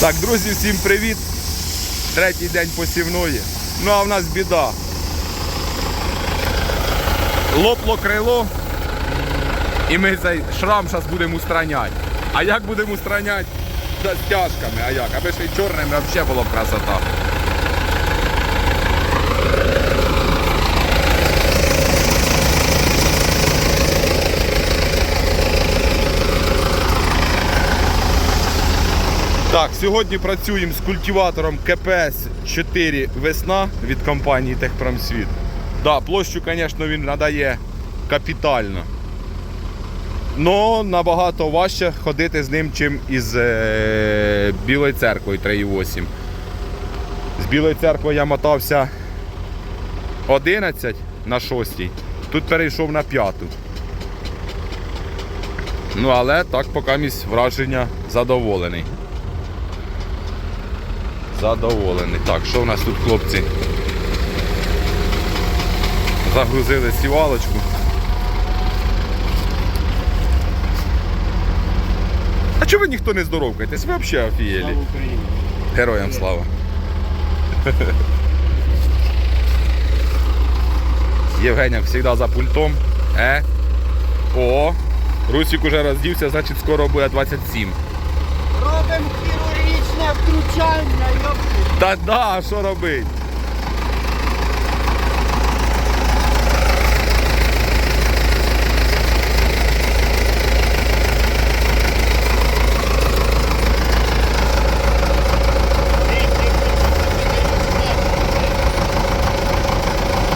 Так, друзі, всім привіт. Третій день посівної. Ну а в нас біда. Лопло крило. І ми цей шрам зараз будемо устраняти. А як будемо устраняти? З тяжками, а як? Аби ще й чорними взагалі було б красота. Так, сьогодні працюємо з культиватором КПС 4 весна від компанії Техпромсвіт. Да, площу, звісно, він надає капітально. Но набагато важче ходити з ним, чим із е, Білою церквою 3,8. З Білої церкви я мотався 11 на 6. Тут перейшов на 5. Ну, але так, поки місь враження задоволений. Задоволений. Так, що в нас тут, хлопці? Загрузили сівалочку. А чого ви ніхто не здоровкаєтесь? Ви взагалі офігелі. Героям слава. Євгеняк завжди за пультом. Е. О. Русик уже роздівся, значить скоро буде 27. Робимо хірургічне втручання, йопки. Та да, а що робить?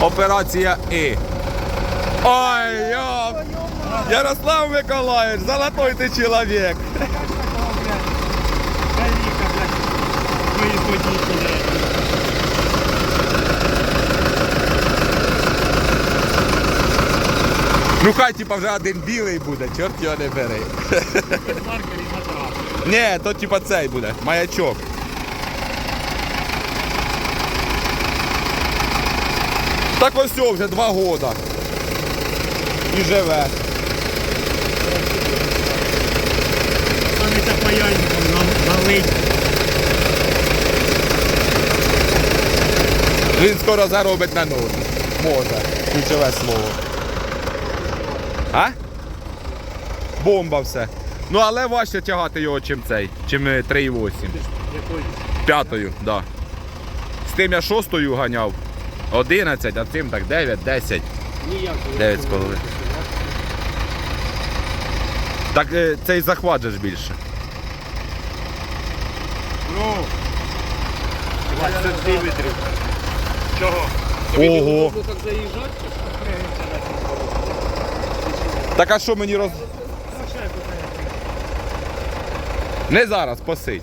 Операція І. Ой, йоп! Ярослав Миколаївич, золотой ти чоловік. Водітелі. Ну хай типа вже один білий буде, чорт його не бери. Ні, то типа цей буде, маячок. Так ось о, вже два года. І живе. Станеться паяльником налить. Він скоро заробить на ноги. Може. Ключове слово. А? Бомба все. Ну але важче тягати його, чим цей, чим е, 3,8. Якої? П'ятою, да. З тим я шостою ганяв. 11, а цим так 9, 10. Ніякої. Дев'ять з половиною. Так е, цей захват же ж більше. Ну. 22 метрів. Чого? Ого. Так а що мені роз. Не зараз, посидь.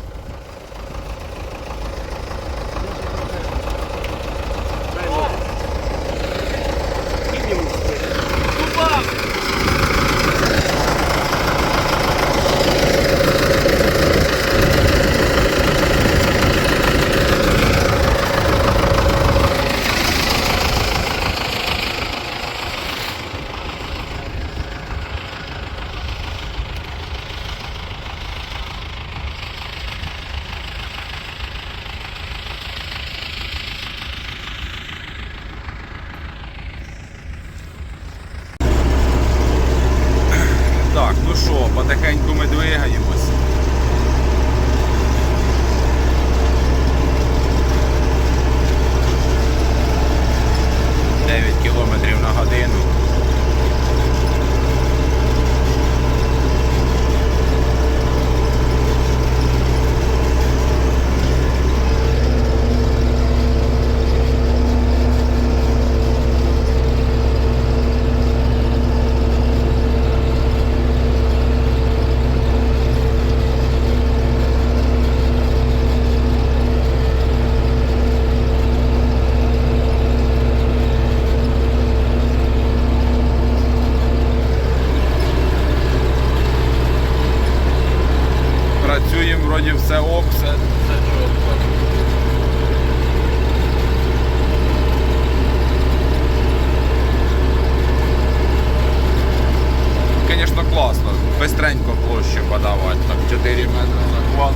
Так, ну що, потихеньку ми двигаємось. Дев'ять кілометрів на годину. Працюємо, вроді все ок, все, все чітко. Звісно, класно. Бистренько площу подавати. Так 4 метри захват.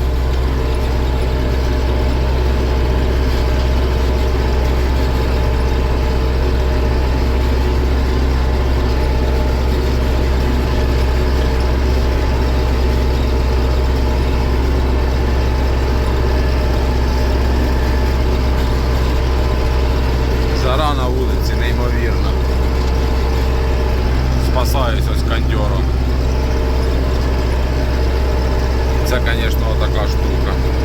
звісно, такая штука.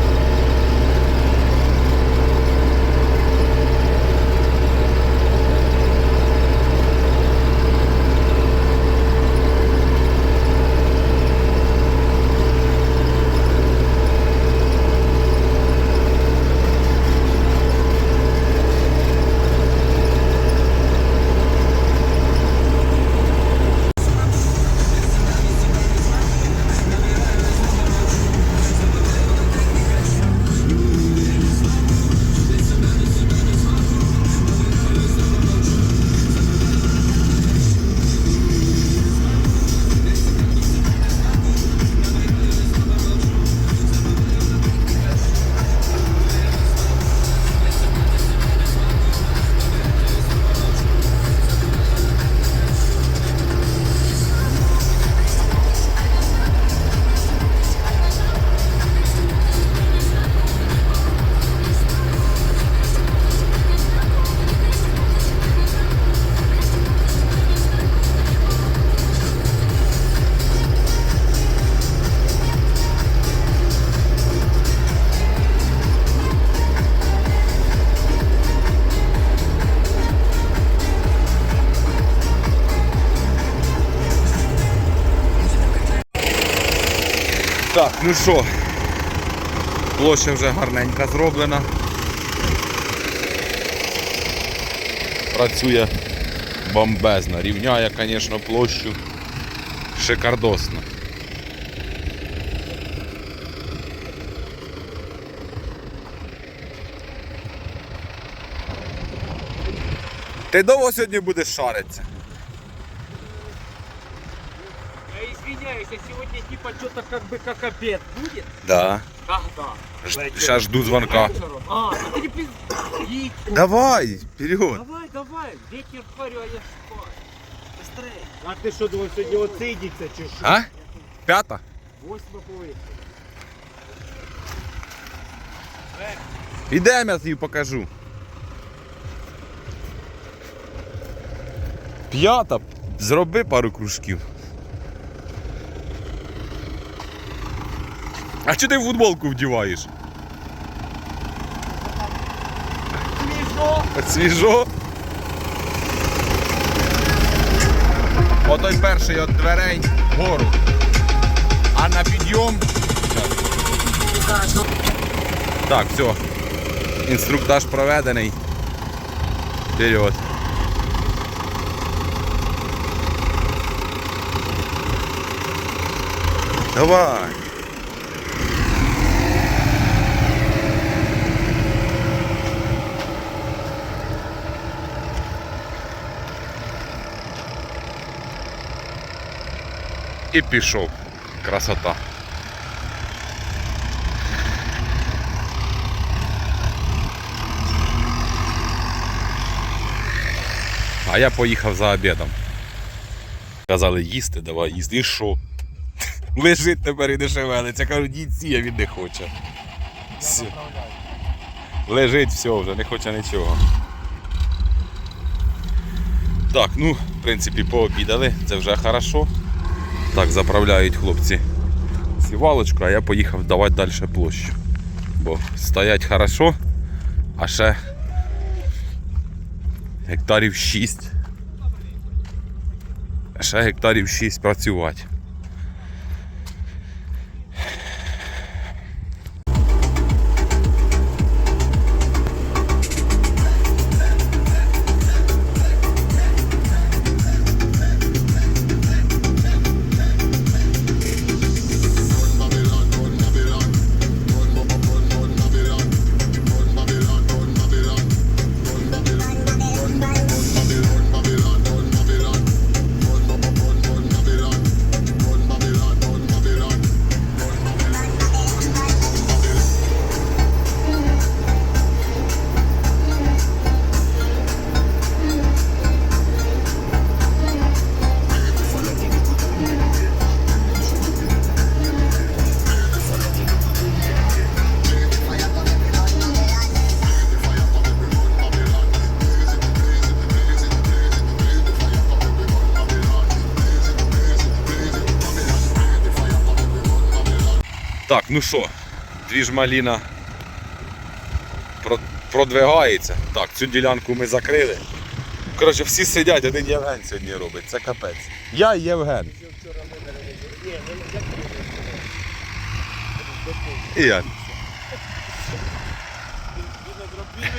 Ну що, площа вже гарненька зроблена. Працює бомбезно. Рівняє, звісно, площу шикардосно. Ти довго сьогодні будеш шаритися? Я извиняюсь, а сегодня типа что-то как бы как обед будет? Да. Когда? Сейчас жду звонка. Вечером? А, ну ты не пизди. Давай, вперед. Давай, давай, ветер парю, а я спать. Быстрее. А ти що думаєш, сьогодні оцидіться чи що? А? П'ята? Восьма повинна. Ідемо, я тобі покажу. П'ята. Зроби пару кружків. А чого ти футболку вдіваєш? Смішно. Свіжо. Отой перший від дверей вгору. А на підйом. Так, все. Інструктаж проведений. Вперед. Давай. І пішов. Красота. А я поїхав за обідом. Казали їсти, давай їсти. І що? Лежить тепер і не шевелиться. Кажу, дідці, а він не хоче. Все. Лежить, все, вже не хоче нічого. Так, ну, в принципі, пообідали, це вже хорошо. Так, заправляють хлопці сівалочку, а я поїхав давати далі площу. Бо стоять хорошо, а ще гектарів 6. А ще гектарів 6 працювати. Ну що, двіж маліна продвигається. Так, цю ділянку ми закрили. Коротше, всі сидять, один Євген сьогодні робить. Це капець. Я Євген. І я. Він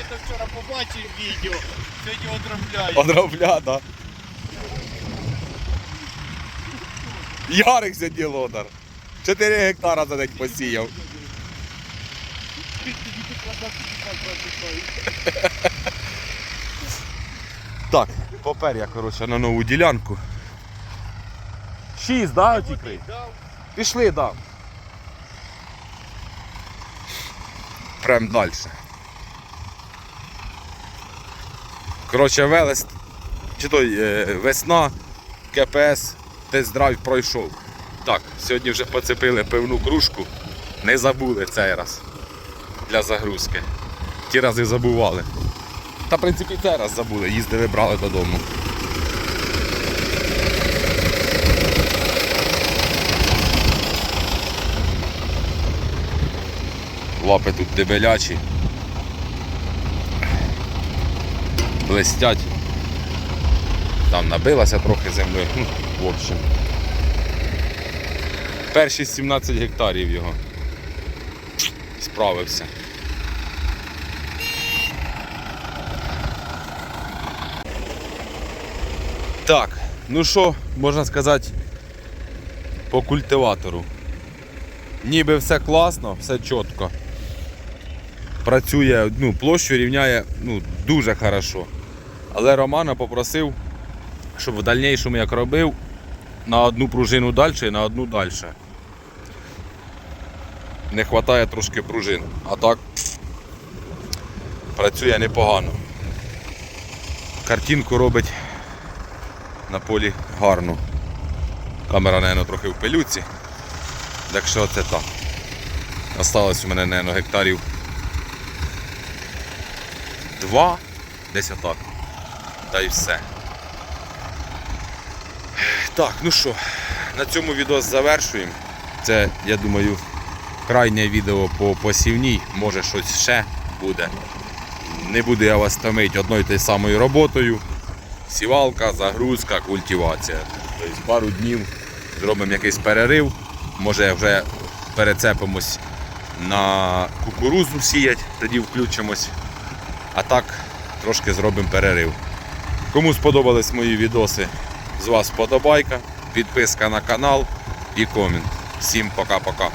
то вчора побачив відео, сьогодні одробляє. Одробля, да. Ярик сьогодні лодар. 4 гектара за день посіяв. Так, попер я, коротше, на нову ділянку. Шість, да, тільки? Пішли, да. Прям далі. Коротше, Велес, чи той е, весна, КПС, тест-драйв пройшов. Так, сьогодні вже поцепили пивну кружку. Не забули цей раз для загрузки. Ті рази забували. Та в принципі цей раз забули, їздили, брали додому. Лапи тут дебелячі. Блестять. Там набилася трохи землею. Ну, в общем. Перші 17 гектарів його. Справився. Так, ну що, можна сказати, по культиватору. Ніби все класно, все чітко. Працює, ну, площу рівняє ну, дуже хорошо. Але Романа попросив, щоб в дальнішому як робив, на одну пружину далі і на одну далі. Не вистачає трошки пружин. А так працює непогано. Картинку робить на полі гарну. Камера, мабуть, трохи в пилюці. Так що це так. Осталось у мене, мабуть, гектарів два, десь отак. Та й все. Так, ну що, на цьому відео завершуємо. Це, я думаю, крайнє відео по посівній, може щось ще буде. Не буду я вас томити одною тією самою роботою. Сівалка, загрузка, культивація. Тобто пару днів зробимо якийсь перерив, може вже перецепимось на кукурузу сіять, тоді включимось. А так трошки зробимо перерив. Кому сподобались мої відоси, з вас вподобайка, підписка на канал і комент. Всім пока-пока.